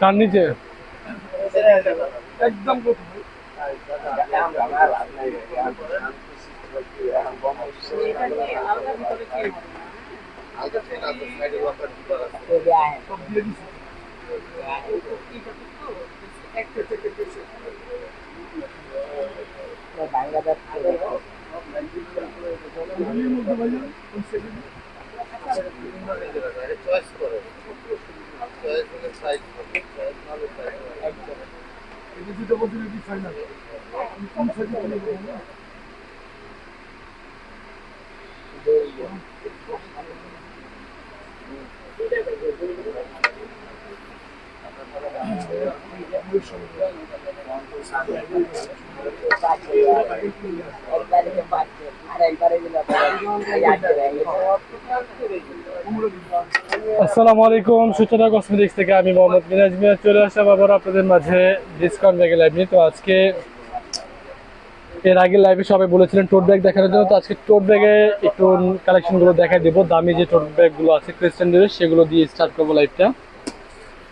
কার নিচে? একদম প্রথম। বলছি এটি ফাইনাল কোন যাব না আসসালামু আলাইকুম, সুচনা কসমেটিক্স থেকে আমি মোহাম্মদ মিরাজ মিয়া চলে আসলাম আবার আপনাদের মাঝে ডিসকাউন্ট ব্যাগের লাইভ নিয়ে। তো আজকে এর আগে লাইভে সবাই বলেছিলেন টোট ব্যাগ দেখানোর জন্য, তো আজকে টোট ব্যাগে একটু কালেকশনগুলো দেখাই দেবো। দামি যে টোট ব্যাগগুলো আছে ক্রিস্টানদের সেগুলো দিয়ে স্টার্ট করব লাইভটা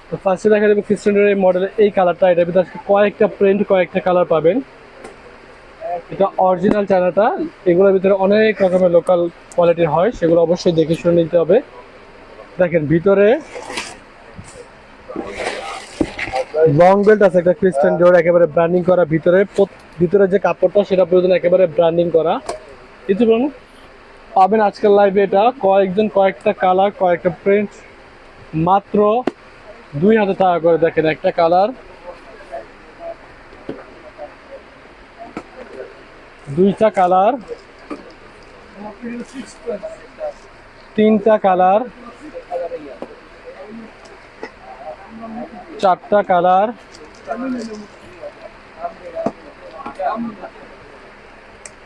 তো ফার্স্টে দেখা যাবে ক্রিস্টানদের এই মডেলের এই কালারটা এটার ভিতরে আজকে কয়েকটা প্রিন্ট কয়েকটা কালার পাবেন। এটা অরিজিনাল চায়নাটা এগুলোর ভিতরে অনেক রকমের লোকাল কোয়ালিটির হয়, সেগুলো অবশ্যই দেখে শুনে নিতে হবে। দেখেন, ভিতরে লং বেল্ট আছে, একটা ক্রিস্টান ডোর একেবারে ব্র্যান্ডিং করা ভিতরে। ভিতরে যে কাপড়টা, সেটা প্রয়োজন একেবারে ব্র্যান্ডিং করা। কিছু পাবেন আজকাল লাইভে এটা। কয়েকজন, কয়েকটা কালার কয়েকটা প্রিন্ট মাত্র দুই হাজার টাকা করে দেখেন একটা কালার দুইটা কালার, তিনটা কালার, চারটা কালার,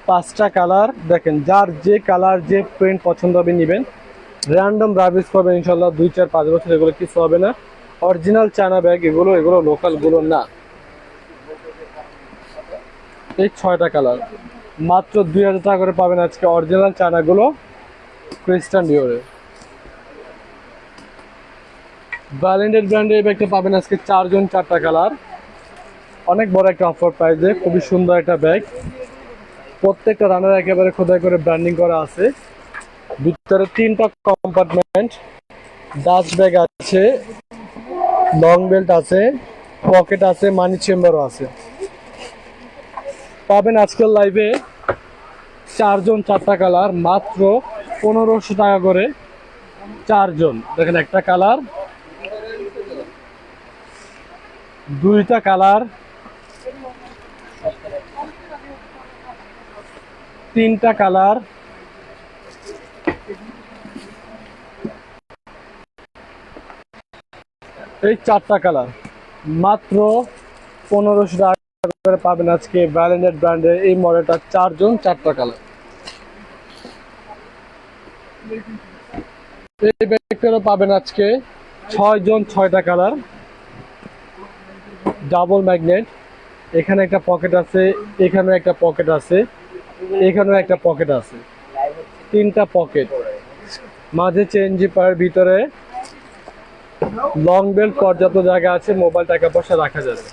পাঁচটা কালার। দেখেন, যার যে কালার, যে প্রিন্ট পছন্দ হবে নেবেন। র্যান্ডম রাবিস পাবেন ইনশাল্লাহ দুই, চার, পাঁচ বছর এগুলো কিছু হবে না। অরিজিনাল চায়না ব্যাগ এগুলো এগুলো লোকালগুলো না। এই ছয়টা কালার। মাত্র দুই হাজার টাকা করে পাবেন আজকে অরিজিনাল চায়নাগুলো ক্রিস্টান ডিওরে ব্যালেন্ডেড ব্র্যান্ডের ব্যাগটা পাবেন আজকে চারজন চারটা কালার। অনেক বড় একটা অফার প্রাইসে খুবই সুন্দর একটা ব্যাগ। প্রত্যেকটা রানার একেবারে খোদাই করে ব্র্যান্ডিং করা আছে। ভিতরে তিনটা কম্পার্টমেন্ট ডাস্ট ব্যাগ আছে লং বেল্ট আছে পকেট আছে মানি চেম্বারও আছে। পাবেন আজকের লাইভে চারজন চারটা কালার মাত্র পনেরোশো টাকা করে চারজন। দেখেন একটা কালার দুইটা কালার তিনটা কালার এই চারটা কালার মাত্র পনেরোশো টাকা করে পাবেন আজকে ব্যালেন্ডেড ব্র্যান্ডের এই মডেলটা চারজন চারটা কালার এই ব্যাগটারও পাবেন আজকে ছয় জন ছয়টা কালার ডাবল ম্যাগনেট এখানে একটা পকেট আছে এখানে একটা পকেট আছে, এখানেও একটা পকেট আছে। তিনটা পকেট মাঝে চেন জিপার ভিতরে লং বেল্ট পর্যাপ্ত জায়গা আছে মোবাইল টাকা পয়সা রাখা যাবে।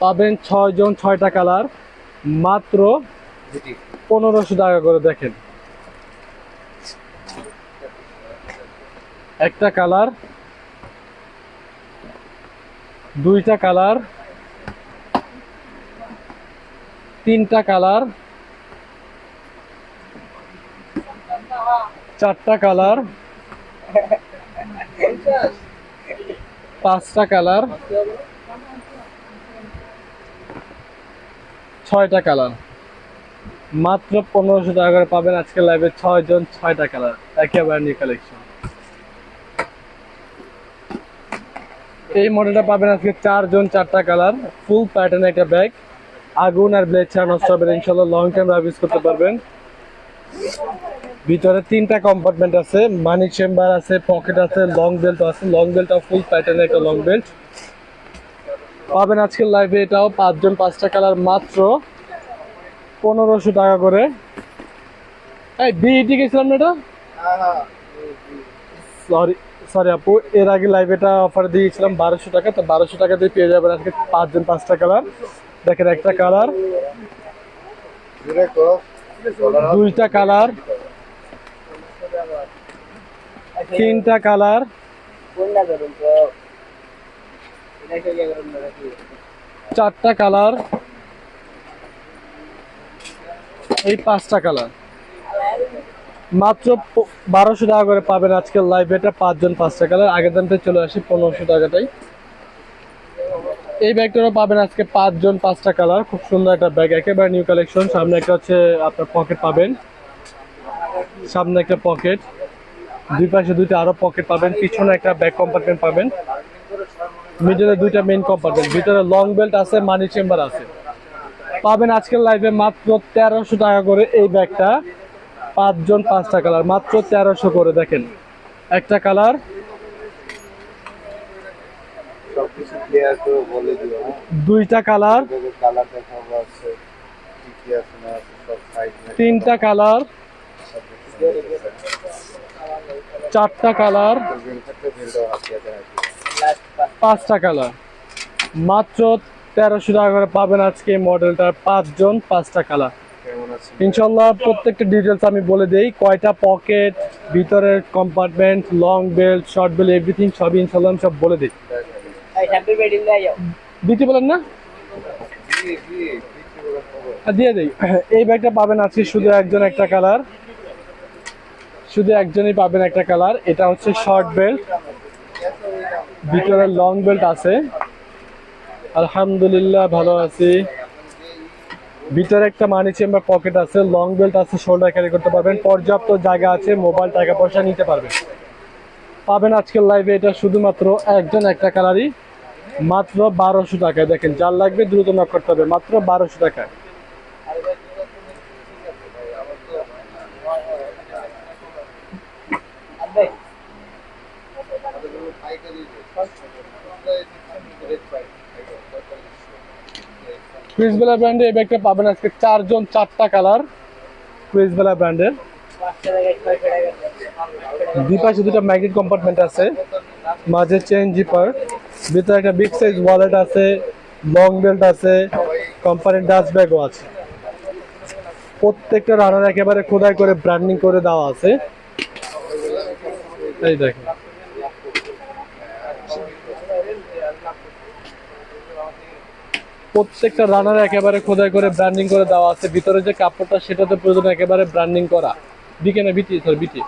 পাবেন ছয় জন, ছয়টা কালার। মাত্র পনেরোশো টাকা করে দেখেন। একটা কালার, দুইটা কালার, তিনটা কালার, চারটা কালার, পাঁচটা কালার ছয়টা কালার। মাত্র পনেরোশো টাকা করে পাবেন আজকে লাইভে ছয় জন ছয়টা কালার। একেবারে নিউ কালেকশন এই মডেলটা পাবেন আজকে চারজন, চারটা কালার। ফুল প্যাটার্ন একটা ব্যাগ আগুন আর ব্লেড ছাড়া নষ্ট হবে ইনশাল্লাহ লং টাইম ইউজ করতে পারবেন। ভিতরে তিনটা কম্পার্টমেন্ট আছে। মানি চেম্বার আছে পকেট আছে লং বেল্ট আছে। লং বেল্টটা ফুল প্যাটার্নের একটা লং বেল্ট পাবেন আজকের লাইভে এটাও পাঁচজন পাঁচটা কালার মাত্র। পনেরোশো টাকা করে। এই বিইটি গেছিলাম না এটা? সরি সরি আপু, এর আগে লাইভ এটা অফার দিয়েছিলাম বারোশো টাকা, তো বারোশো টাকা দিয়ে পেয়ে যাবেন আজকে পাঁচজন পাঁচটা কালার দেখেন একটা কালার দুইটা কালার তিনটা কালার চারটা কালার। এই পাঁচটা কালার। মাত্র বারোশো টাকা করে পাবেন আজকের লাইভ এটা, পাঁচজন পাঁচটা কালার। আগের দামটা চলে আসি পনেরোশো টাকাটাই। এই ব্যাগটারও পাবেন আজকে পাঁচজন পাঁচটা কালার। খুব সুন্দর একটা ব্যাগ, একেবারে নিউ কালেকশন সামনে একটা হচ্ছে আপনার পকেট পাবেন। সামনে একটা পকেট দুই পাশে দুইটা আরও পকেট পাবেন। পিছনে একটা ব্যাগ কম্পার্টমেন্ট পাবেন। মিডলে দুইটা মেইন কম্পার্টমেন্ট ভিতরে লং বেল্ট আছে মানি চেম্বার আছে। পাবেন আজকের লাইভে মাত্র তেরোশো টাকা করে এই ব্যাগটা পাঁচজন পাঁচটা কালার মাত্র তেরোশো করে দেখেন। একটা কালার দুইটা কালার তিনটা কালার চারটা কালার পাঁচটা কালার। মাত্র তেরোশো টাকা করে পাবেন আজকে এই মডেলটার পাঁচজন পাঁচটা কালার। কেমন ইনশাল্লাহ প্রত্যেকটা ডিটেলস আমি বলে দেই কয়টা পকেট ভিতরের compartment long belt short belt everything সবই ইনশাল্লাহ আমি সব বলে দিই। দিতে বলেন না? দিয়ে দেই। এই ব্যাগটা পাবেন আজকে শুধু একজন একটা কালার। শুধু একজনই পাবেন একটা কালার। এটা হচ্ছে শর্ট বেল্ট ভিতরে লং বেল্ট আছে। আলহামদুলিল্লাহ ভালো আছি। ভিতরে একটা মানি চেম্বার পকেট আছে, লং বেল্ট আছে, শোল্ডার ক্যারি করতে পারবেন। পর্যাপ্ত জায়গা আছে, মোবাইল টাকা পয়সা নিতে পারবেন। পাবেন আজকের লাইভে এটা শুধুমাত্র একজন একটা কালারই, মাত্র বারোশো টাকায়। দেখেন, যার লাগবে দ্রুত নক করতে হবে, মাত্র বারোশো টাকায়। কুইজবেলা ব্র্যান্ডে এই ব্যাগটা পাবেন আজকে চারজন, চারটা কালার কুইজবেলা ব্র্যান্ডের দুই পাশে দুটো ম্যাগনেট কম্পার্টমেন্ট আছে। মাঝে চেন জিপার ভিতরে একটা বিগ সাইজ ওয়ালেট আছে লং বেল্ট আছে কোম্পানির ডাস্ট ব্যাগও আছে। প্রত্যেকটা রানার একেবারে খোদাই করে ব্র্যান্ডিং করে দেওয়া আছে। এই দেখেন। প্রত্যেকটা রানার একেবারে খোদাই করে ব্র্যান্ডিং করে দেওয়া আছে। ভিতরে যে কাপড়টা, সেটা তো প্রয়োজন একেবারে ব্র্যান্ডিং করা। বিকে না বিটি সরি বিটি।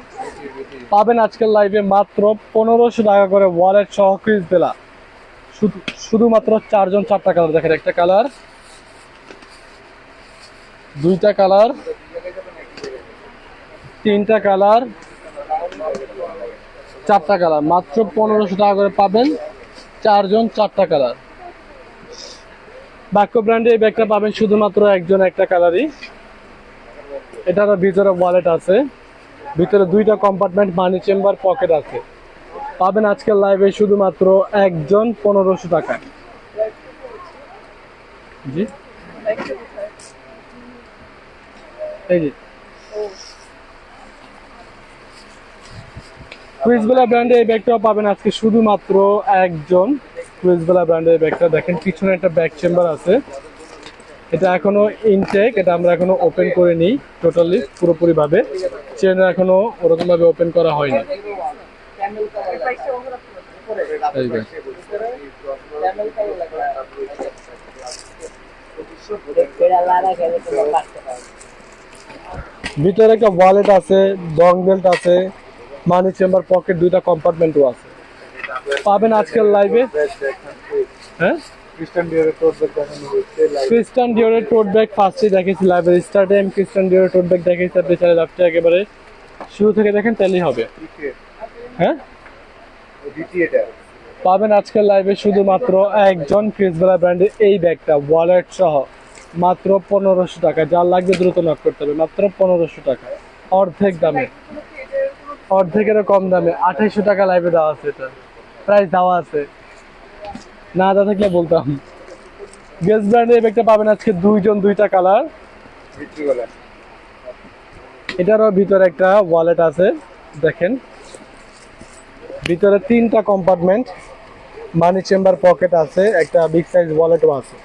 পাবেন আজকের লাইভে মাত্র পনেরোশো টাকা করে ওয়ালেট সহ ক্রিজ বেলা শুধু শুধুমাত্র চারজন চারটা কালার দেখেন একটা কালার দুইটা কালার তিনটা কালার চারটা কালার মাত্র পনেরোশো টাকা করে পাবেন চারজন চারটা কালার বাক্য ব্র্যান্ডে এই ব্যাগটা পাবেন শুধুমাত্র একজন, একটা কালারই এটার ভিতরে ওয়ালেট আছে। ভিতরে দুইটা কম্পার্টমেন্ট মানি চেম্বার পকেট আছে। পাবেন আজকের লাইভে শুধুমাত্র একজন পনেরোশো টাকায় জি। এই জি কুইজবেলা ব্র্যান্ডে এই ব্যাগটাও পাবেন আজকে শুধুমাত্র একজন কুইজবেলা ব্র্যান্ডের ব্যাগটা দেখেন পিছনে একটা ব্যাক চেম্বার আছে। এটা এখনও ইনটেক এটা আমরা এখনও ওপেন করে নিই টোটালি পুরোপুরি ভাবে চেন এখনও ওরকম ভাবে ওপেন করা হয়নি। ভিতরে একটা ওয়ালেট আছে লং বেল্ট আছে মানি চেম্বার পকেট দুইটা কম্পার্টমেন্টও আছে। পাবেন আজকের লাইভে হ্যাঁ? খ্রিস্টান ক্রিস্টান ডিওরের টোট ব্যাগ ফার্স্টে দেখেছি লাইভের স্টার্টে আমি ক্রিস্টান ডিওরের টোট ব্যাগ দেখেছি আপনি চাইলে লাভটা একেবারে শুরু থেকে দেখেন তাহলেই হবে। হ্যাঁ? পাবেন আজকের লাইভে শুধুমাত্র একজন ক্রিসবেলা ব্র্যান্ডের এই ব্যাগটা ওয়ালেট সহ। মাত্র পনেরোশো টাকা। যার লাগবে দ্রুত নক করতে হবে। মাত্র পনেরোশো টাকা। অর্ধেক দামে। অর্ধেকেরও কম দামে। আঠাইশো টাকা লাইভে দেওয়া আছে এটা। প্রাইস দেওয়া আছে। না দেওয়া থাকলে বলতাম। গেস ব্র্যান্ডের ব্যাগটা পাবেন আজকে দুইজন, দুইটা কালার এটারও ভিতরে একটা ওয়ালেট আছে, দেখেন। ভিতরে তিনটা কম্পার্টমেন্ট মানি চেম্বার পকেট আছে, একটা বিগ সাইজ ওয়ালেটও আছে।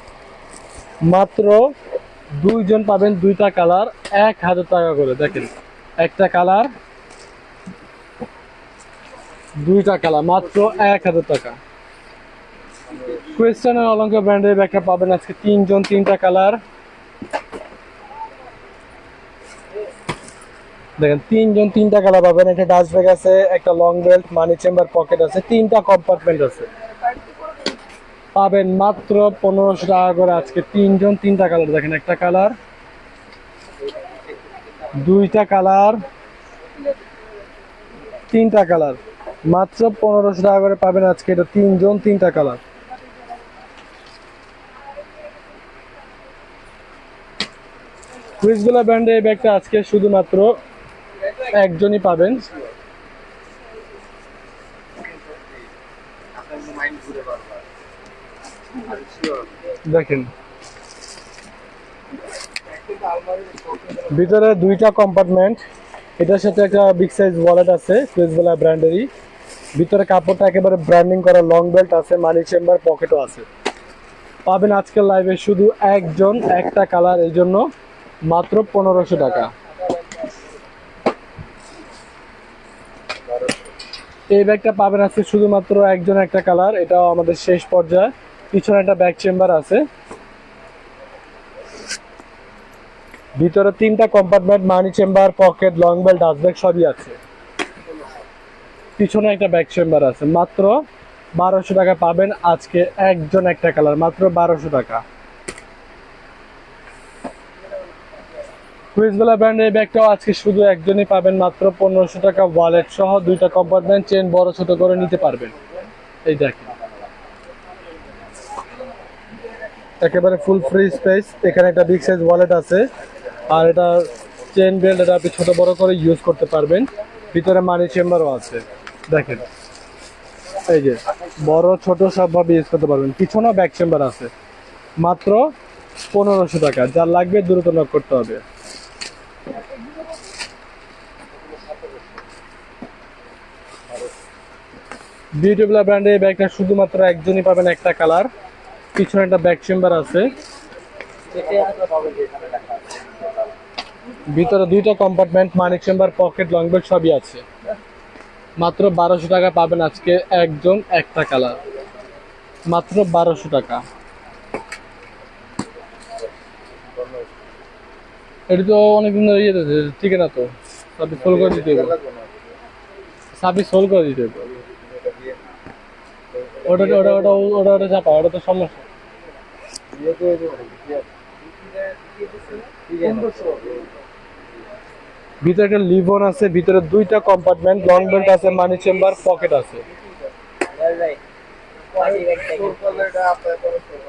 মাত্র দুইজন পাবেন দুইটা কালার এক হাজার টাকা করে, দেখেন। একটা কালার দুইটা কালার মাত্র এক হাজার টাকা। ক্রিস্টানের অলঙ্কার ব্র্যান্ডের ব্যাগটা পাবেন আজকে তিনজন, তিনটা কালার। দেখেন, তিনজন, তিনটা কালার পাবেন। একটা ডাস্ট ব্যাগ আছে, একটা long belt money chamber pocket আছে, তিনটা কম্পার্টমেন্ট আছে। পাবেন মাত্র পনেরোশো টাকা করে আজকে তিনজন, তিনটা কালার। দেখেন, একটা কালার, দুইটা কালার, তিনটা কালার। মাত্র পনেরোশো টাকা করে পাবেন আজকে। এটা তিনজন, তিনটা কালার। কুইজগুলা ব্র্যান্ডে এই ব্যাগটা আজকে শুধুমাত্র একজনই পাবেন। দেখেন। ভিতরে দুইটা কম্পার্টমেন্ট এটার সাথে একটা বিগ সাইজ ওয়ালেট আছে কুইজবেলা ব্র্যান্ডেরই ভিতরে কাপড়টা একেবারে ব্র্যান্ডিং করা লং বেল্ট আছে মানি চেম্বার পকেটও আছে। পাবেন আজকের লাইভে শুধু একজন, একটা কালার এই জন্য মাত্র পনেরোশো টাকা। এই ব্যাগটা পাবেন আজকে শুধুমাত্র একজন, একটা কালার এটাও আমাদের শেষ পর্যায়ে। পিছনে একটা ব্যাক চেম্বার আছে। ভিতরে তিনটা compartment money chamber pocket long belt dust bag সবই আছে। পিছনে একটা ব্যাক চেম্বার আছে। মাত্র বারোশো টাকা পাবেন আজকে একজন একটা কালার মাত্র বারোশো টাকা। কুইজবেলা ব্র্যান্ডের ব্যাগটাও আজকে শুধু একজনই পাবেন, মাত্র পনেরোশো টাকা ওয়ালেট সহ দুইটা কম্পার্টমেন্ট চেন বড় ছোট করে নিতে পারবেন। এই দেখেন। একেবারে ফুল ফ্রি স্পেস এখানে একটা বিগ সাইজ ওয়ালেট আছে। আর এটা চেন বেল্ট এটা আপনি ছোট বড় করে ইউজ করতে পারবেন। ভিতরে মানি চেম্বারও আছে। দেখেন। এই যে, বড়, ছোট সবভাবে ইউজ করতে পারবেন। পিছনেও ব্যাক চেম্বার আছে। মাত্র পনেরোশো টাকা। যার লাগবে দ্রুত নক করতে হবে। বিউটিফুলা ব্র্যান্ডের এই ব্যাগটা শুধুমাত্র একজনই পাবেন একটা কালার পিছনে একটা ব্যাক চেম্বার আছে। ভিতরে দুইটা compartment money chamber pocket long belt সবই আছে। মাত্র বারোশো টাকা পাবেন আজকে একজন একটা কালার। মাত্র বারোশো টাকা। এটা তো অনেকদিন ধরে ইয়ে দিতে ঠিক না তো? সাবি সোল করে দিতে হবে। সাবি সোল করে দিতে হবে। ওটা ওটা ওটা ওটা ওটা চাপা ওটা তো সমস্যা। ভিতরে একটা লিভন আছে, ভিতরে দুইটা কম্পার্টমেন্ট লং বেল্ট আছে মানি চেম্বার পকেট আছে।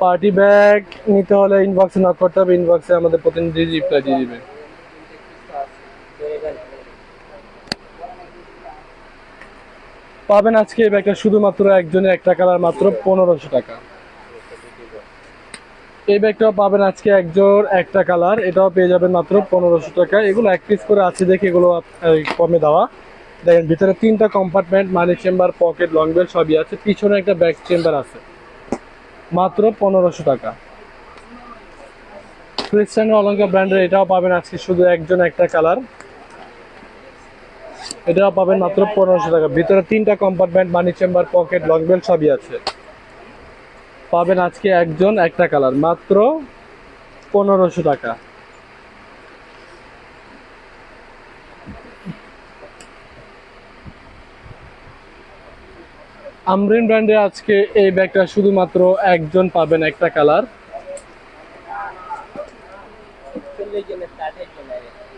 পার্টি ব্যাগ নিতে হলে ইনবক্সে নক করতে হবে ইনবক্সে আমাদের প্রতিনিধি রিপ্লাই দিয়ে দিবে। পাবেন আজকে এই ব্যাগটা শুধুমাত্র একজনের একটা কালার মাত্র পনেরোশো টাকা। এই ব্যাগটাও পাবেন আজকে একজোর একটা কালার। এটাও পেয়ে যাবেন মাত্র পনেরোশো টাকা এগুলো এক পিস করে আছে দেখে এগুলো কমে দেওয়া। দেখেন, ভিতরে তিনটা compartment money chamber pocket long belt সবই আছে। পিছনে একটা ব্যাক চেম্বার আছে। মাত্র পনেরোশো টাকা। ক্রিস্টানো অলঙ্কার ব্র্যান্ডের এটাও পাবেন আজকে শুধু একজন একটা কালার। এটাও পাবেন মাত্র পনেরোশো টাকা। ভিতরে তিনটা compartment money chamber pocket long belt সবই আছে। পাবেন আজকে একজন একটা কালার, মাত্র পনেরোশো টাকা। আমরিন ব্র্যান্ডে আজকে এই ব্যাগটা শুধুমাত্র একজন পাবেন একটা কালার।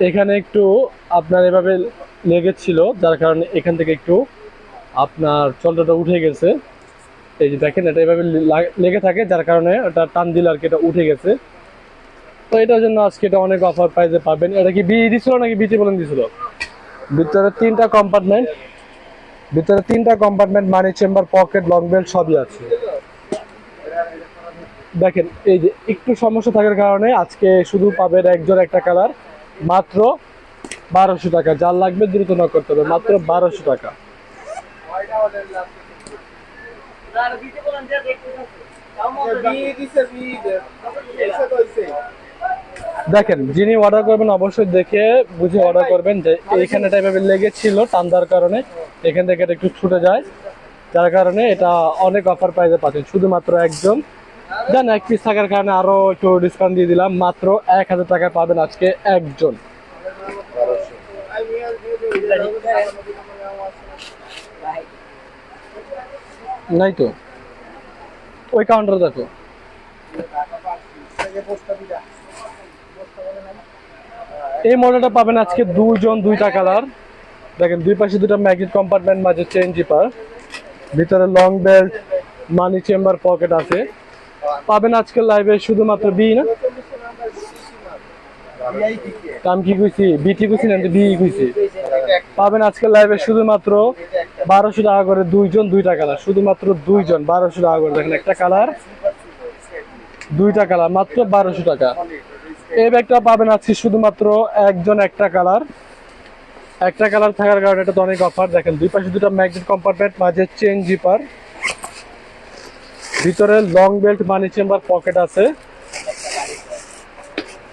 এখানে একটু আপনার এভাবে লেগেছিল, যার কারণে এখান থেকে একটু আপনার চন্দ্রটা উঠে গেছে। এই যে দেখেন, এটা এভাবে লেগে থাকে, যার কারণে ওটা টান দিলে আর কি এটা উঠে গেছে। তো এটার জন্য আজকে এটা অনেক অফার প্রাইসে পাবেন। এটা কি বি দিছিল নাকি বিটি বলেন দিছিল? ভিতরে তিনটা কম্পার্টমেন্ট ভিতরে তিনটা compartment money chamber pocket long belt সবই আছে। দেখেন, এই যে একটু সমস্যা থাকার কারণে আজকে শুধু পাবেন একজন একটা কালার মাত্র বারোশো টাকা। যার লাগবে দ্রুত না করতে হবে, মাত্র বারোশো টাকা। দেখেন যিনি অর্ডার করবেন অবশ্যই দেখে বুঝে অর্ডার করবেন যে এইখানে টাইপের লেগেছিল টান্দার কারণে এখান থেকে একটু ছুটে যায়। যার কারণে এটা অনেক অফার প্রাইজে পাচ্ছেন। শুধুমাত্র একজন দেন এক পিস থাকার কারণে আরও একটু ডিসকাউন্ট দিয়ে দিলাম। মাত্র এক হাজার টাকায় পাবেন আজকে একজন। নাই তো। ওই কাউন্টার দেখো। এই মডেলটা পাবেন আজকে দুজন দুইটা কালার দেখেন, দুই পাশে দুটো ম্যাগনেট কম্পার্টমেন্ট মাঝে চেন জিপার ভিতরে long belt money chamber pocket আছে। পাবেন আজকে লাইভে শুধুমাত্র বি না? কাম কি কইছি? বিটি কইছি না বি কইছি? পাবেন আজকে লাইভে শুধুমাত্র বারোশো টাকা করে দুইজন, দুইটা কালার। শুধুমাত্র দুইজন, বারোশো টাকা করে। দেখেন একটা কালার, দুইটা কালার, মাত্র বারোশো টাকা। এই ব্যাগটা পাবেন আজকে শুধুমাত্র একজন একটা কালার। একটা কালার থাকার কারণে এটা তো অনেক অফার দেখেন, দুই পাশে দুটো ম্যাগনেট কম্পার্টমেন্ট মাঝে চেন জিপার ভিতরে long belt money chamber pocket আছে।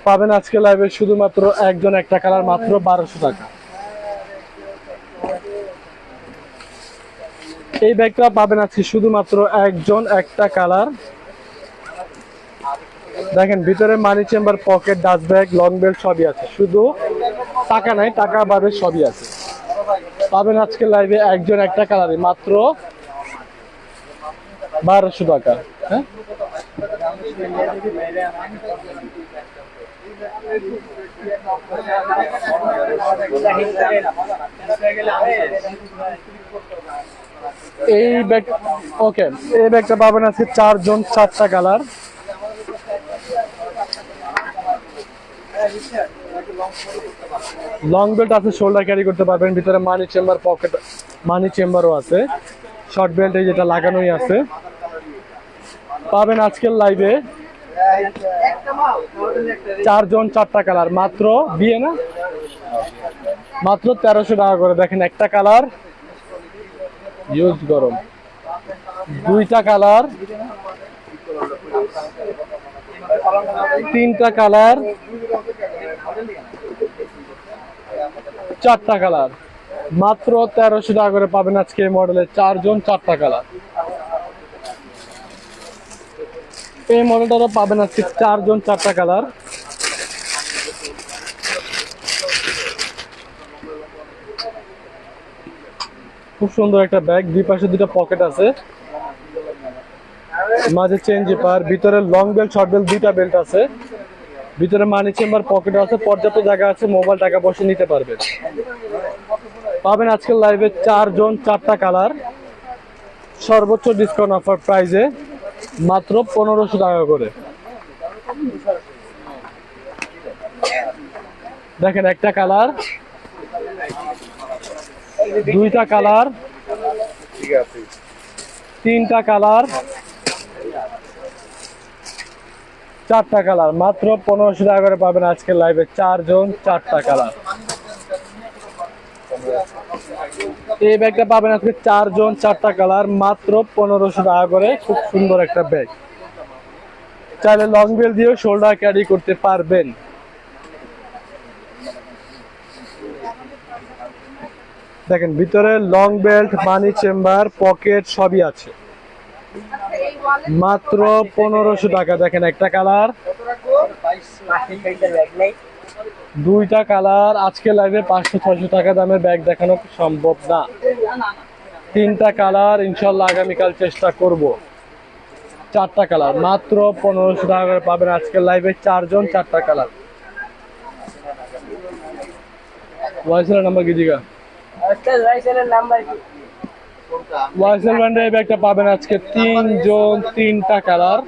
পাবেন আজকে লাইভে শুধুমাত্র একজন একটা কালার, মাত্র বারোশো টাকা। এই ব্যাগটা পাবেন আজকে শুধুমাত্র একজন, একটা কালার। দেখেন, ভিতরে money chamber pocket dust bag long belt সবই আছে। শুধু টাকা নাই, টাকা বাদে সবই আছে। পাবেন আজকে লাইভে একজন, একটা কালারে মাত্র বারোশো টাকা হ্যাঁ? এই ব্যাগ ওকে এই ব্যাগটা পাবেন আজকে চারজন, চারটা কালার লং বেল্ট আছে শোল্ডার ক্যারি করতে পারবেন। ভিতরে মানি চেম্বার পকেট মানি চেম্বারও আছে। শর্ট বেল্ট এই যেটা লাগানোই আছে। পাবেন আজকের লাইভে চারজন, চারটা কালার মাত্র, বিয়ে না? মাত্র তেরোশো টাকা করে। দেখেন একটা কালার ইউজ গরম। দুইটা কালার। তিনটা কালার। চারটা কালার। মাত্র তেরোশো টাকা করে পাবেন আজকে এই মডেলের চারজন, চারটা কালার। এই মডেলটারও পাবেন আজকে চারজন, চারটা কালার। খুব সুন্দর একটা ব্যাগ। দুই পাশে দুটো পকেট আছে। মাঝে চেন জিপার ভিতরে লং বেল্ট শর্ট বেল্ট দুইটা বেল্ট আছে। ভিতরে মানি চেম্বার পকেট আছে। পর্যাপ্ত জায়গা আছে মোবাইল টাকা পয়সা নিতে পারবেন পাবেন আজকের লাইভে চারজন, চারটা কালার সর্বোচ্চ ডিসকাউন্ট অফার প্রাইজে মাত্র পনেরোশো টাকা করে। দেখেন একটা কালার দুইটা কালার। ঠিক আছে। তিনটা কালার। চারটা কালার। মাত্র পনেরোশো টাকা করে পাবেন আজকের লাইভে চারজন চারটা কালার। এই ব্যাগটা পাবেন আজকে চারজন চারটা কালার। মাত্র পনেরোশো টাকা করে খুব সুন্দর একটা ব্যাগ। চাইলে লং বেল দিয়েও শোল্ডার ক্যারি করতে পারবেন। দেখেন, ভিতরে long belt money chamber pocket সবই আছে। মাত্র পনেরোশো টাকা, দেখেন একটা কালার দুইটা কালার আজকে লাইভে পাঁচশো, ছয়শো টাকা দামের ব্যাগ দেখানো সম্ভব না। তিনটা কালার ইনশাল্লাহ আগামীকাল চেষ্টা করব। চারটা কালার মাত্র পনেরোশো টাকা করে পাবেন আজকের লাইভে চারজন, চারটা কালার ওয়াইসের নাম্বার দিঘা ওয়াইসেল ব্র্যান্ডের এই ব্যাগটা পাবেন আজকে তিনজন তিনটা কালার।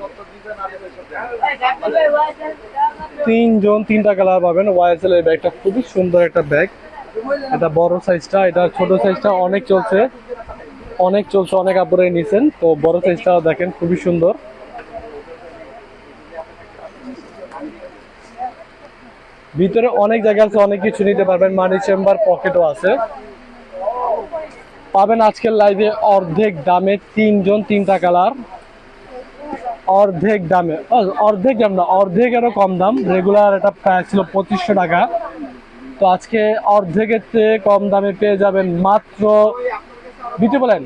তিনজন তিনটা কালার পাবেন। ওয়াইসেল এই ব্যাগটা খুবই সুন্দর একটা ব্যাগ। এটা বড় সাইজটা এটা ছোট সাইজটা অনেক চলছে। অনেক চলছে অনেক আপুরাই নিছেন তো বড় সাইজটাও দেখেন খুবই সুন্দর। ভিতরে অনেক জায়গা আছে অনেক কিছু নিতে পারবেন। মানি চেম্বার পকেটও আছে। পাবেন আজকের লাইভে অর্ধেক দামে তিনজন তিনটা কালার অর্ধেক দামে। অর্ধেক দাম না, অর্ধেকেরও কম দাম। রেগুলার এটা প্রায় ছিল পঁচিশশো টাকা। তো আজকে অর্ধেকের চেয়ে কম দামে পেয়ে যাবেন মাত্র দিতে বলেন,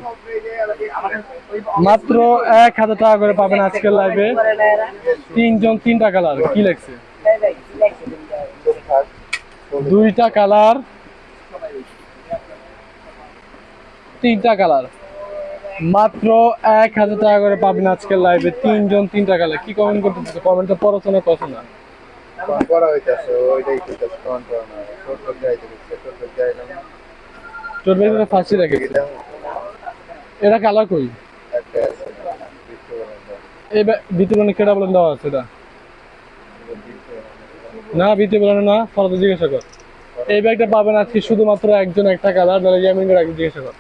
মাত্র এক হাজার টাকা করে পাবেন আজকের লাইভে তিনজন তিনটা কালার কি লেগছে দুইটা কালার তিনটা কালার। মাত্র এক হাজার টাকা করে পাবেন আজকের লাইভে তিনজন তিনটা কালার। কি কমেন্ট করতেছে কমেন্টে পড়াশোনা কথা না। ফাঁসি এটা কালার কই? যায়। কেটা বলেন দেওয়া আছে এটা। না বলেন না জিজ্ঞাসা কর। এই ব্যাগটা পাবেন আজকে শুধুমাত্র একজন একটা কালার নাহলে ইয়ামিন করে জিজ্ঞাসা কর।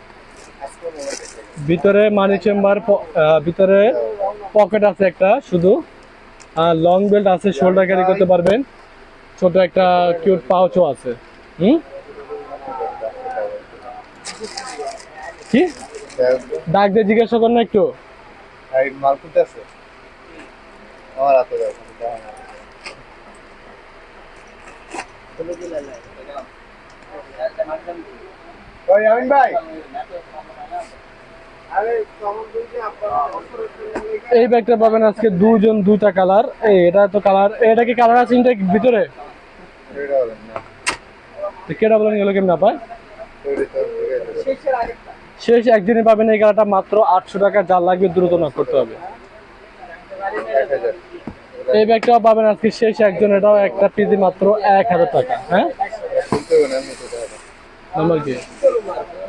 ভিতরে মানি চেম্বার ভিতরে পকেট আছে একটা শুধু। আর লং বেল্ট আছে শোল্ডার ক্যারি করতে পারবেন। ছোট একটা কিউট পাউচও আছে। হুম? কি? ডাক দিয়ে জিজ্ঞাসা কর না একটু। খুলতেছে আমার হাতে ভাই আরে কমন বলছি আপনার এই ব্যাগটা পাবেন আজকে দুজন দুইটা কালার। এই, এটা তো কালার। এটা কি কালার আছে ইনটেক ভিতরে? না কেটা বলেন গেল কেমন না পায়? শেষ একদিনে পাবেন এই কালারটা মাত্র আটশো টাকা। যার লাগবে দ্রুত নক করতে হবে। এই ব্যাগটাও পাবেন আজকে শেষ একজন, এটাও একটা পিজি মাত্র এক হাজার টাকা হ্যাঁ? নাম্বার কি? এগুলো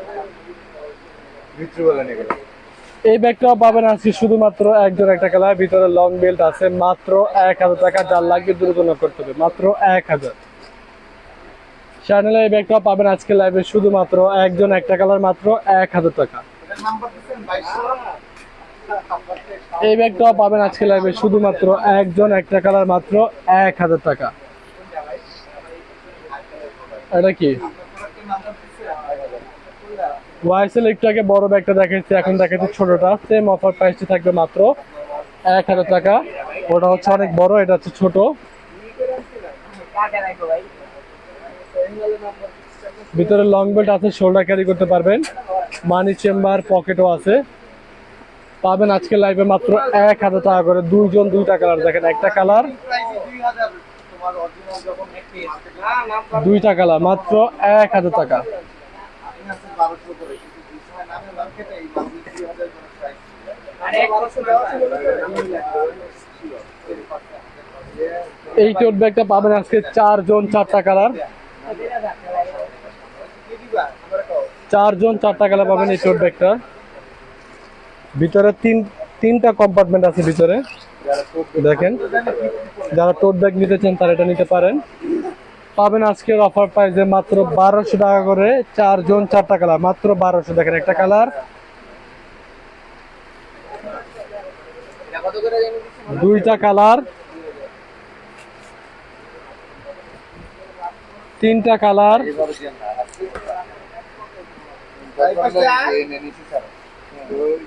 এই ব্যাগটাও পাবেন আজকে শুধুমাত্র একজন একটা কালার, ভিতরে লং বেল্ট আছে, মাত্র এক হাজার টাকা, যার লাগবে দ্রুত করতে হবে, মাত্র এক হাজার। চ্যানেলে এই ব্যাগটাও পাবেন আজকে লাইভে শুধুমাত্র একজন একটা কালার, মাত্র এক হাজার টাকা। এই ব্যাগটাও পাবেন আজকে লাইভে শুধুমাত্র একজন একটা কালার, মাত্র এক হাজার টাকা। এটা কি? ওয়াইসেল একটু আগে বড় ব্যাগটা দেখাচ্ছি এখন দেখাচ্ছি ছোটটা। সেম অফার প্রাইসটি থাকবে মাত্র এক হাজার টাকা। ওটা হচ্ছে অনেক বড়, এটা হচ্ছে ছোট। ভিতরে লং বেল্ট আছে শোল্ডার ক্যারি করতে পারবেন। মানি চেম্বার পকেটও আছে। পাবেন আজকে লাইভে মাত্র এক হাজার টাকা করে। দুইজন দুইটা কালার দেখেন, একটা কালার দুইটা কালার মাত্র এক হাজার টাকা। এই টোট ব্যাগটা পাবেন আজকে চারজন চারটা কালার। চারজন চারটা কালার পাবেন এই টোট ব্যাগটা। ভিতরে তিন, তিনটা কম্পার্টমেন্ট আছে ভিতরে। দেখেন, যারা টোট ব্যাগ নিতে চান তারা এটা নিতে পারেন। পাবেন আজকের অফার প্রাইসে মাত্র বারোশো টাকা করে চারজন চারটা কালার মাত্র বারোশো। দেখেন একটা কালার দুইটা কালার তিনটা কালার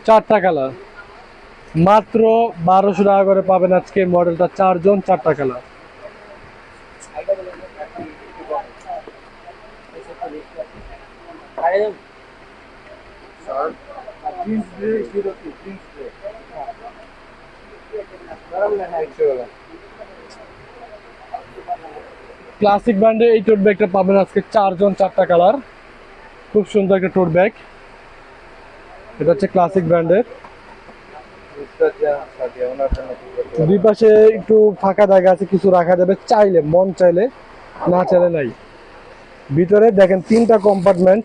চারটা কালার মাত্র বারোশো টাকা করে পাবেন আজকে মডেলটা চারজন চারটা কালার জিরো টু ক্লাসিক ব্র্যান্ডে এই টোট ব্যাগটা পাবেন আজকে চারজন চারটা কালার খুব সুন্দর একটা টোট ব্যাগ এটা হচ্ছে ক্লাসিক ব্র্যান্ডের? দুই পাশে একটু ফাঁকা জায়গা আছে কিছু রাখা যাবে। চাইলে মন চাইলে না চাইলে নাই। ভিতরে দেখেন তিনটা কম্পার্টমেন্ট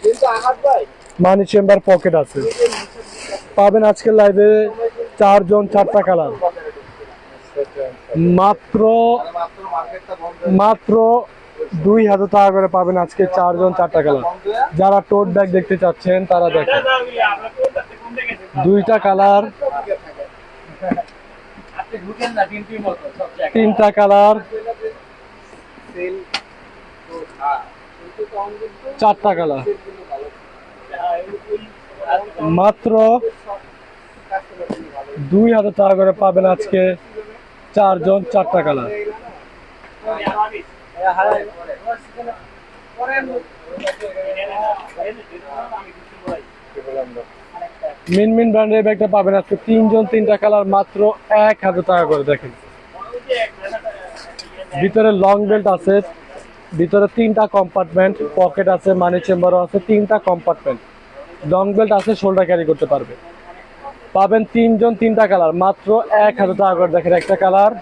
মানি চেম্বার পকেট আছে। পাবেন আজকের লাইভে চারজন চারটা কালার মাত্র মাত্র দুই হাজার টাকা করে পাবেন আজকে চারজন চারটা কালার যারা টোট ব্যাগ দেখতে চাচ্ছেন, তারা দেখেন। দুইটা কালার তিনটা কালার চারটা কালার মাত্র দুই হাজার টাকা করে পাবেন আজকে চারজন চারটা কালার। মিন মিন ব্র্যান্ডের ব্যাগটা পাবেন আজকে তিনজন, তিনটা কালার মাত্র এক হাজার টাকা করে, দেখেন। ভিতরে লং বেল্ট আছে, ভিতরে তিনটা কম্পার্টমেন্ট পকেট আছে মানি চেম্বারও আছে, তিনটা কম্পার্টমেন্ট লং বেল্ট আছে শোল্ডার ক্যারি করতে পারবে। পাবেন তিনজন, তিনটা কালার। মাত্র এক হাজার টাকা করে দেখেন একটা কালার।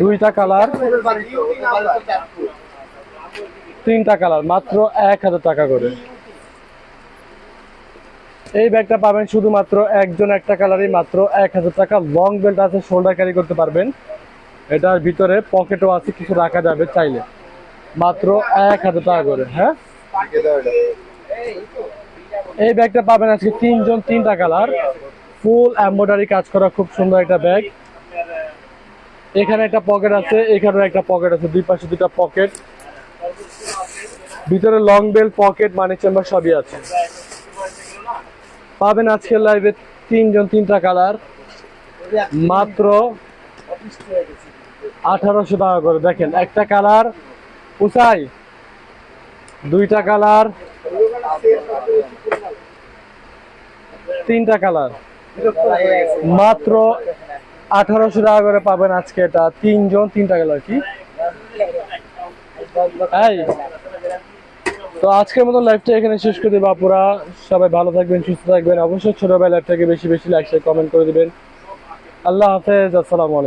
দুইটা কালার। তিনটা কালার, মাত্র এক হাজার টাকা করে। এই ব্যাগটা পাবেন শুধুমাত্র একজন একটা কালারই, মাত্র এক হাজার টাকা। লং বেল্ট আছে, শোল্ডার ক্যারি করতে পারবেন। এটার ভিতরে পকেটও আছে, কিছু রাখা যাবে চাইলে। মাত্র এক হাজার টাকা করে হ্যাঁ? এই ব্যাগটা পাবেন আজকে তিনজন, তিনটা কালার। ফুল এম্বয়ডারি কাজ করা, খুব সুন্দর একটা ব্যাগ। এখানে একটা পকেট আছে, এখানেও একটা পকেট আছে, দুই পাশে দুটা পকেট। ভিতরে long belt pocket, money chamber সবই আছে। পাবেন আজকের লাইভে তিনজন, তিনটা কালার। মাত্র আঠারোশো টাকা করে। দেখেন, একটা কালার, উসাই। দুইটা কালার তিনটা কালার। মাত্র আঠারোশো টাকা করে পাবেন আজকে এটা। তিনজন, তিনটা কালার কি? তো আজকের মতো লাইভটা এখানে শেষ করে দেবো আপুরা। সবাই ভালো থাকবেন, সুস্থ থাকবেন। অবশ্যই ছোট ভাই লাইভটাকে বেশি বেশি লাইক কমেন্ট করে দিবেন। আল্লাহ হাফেজ, আসসালামু আলাইকুম।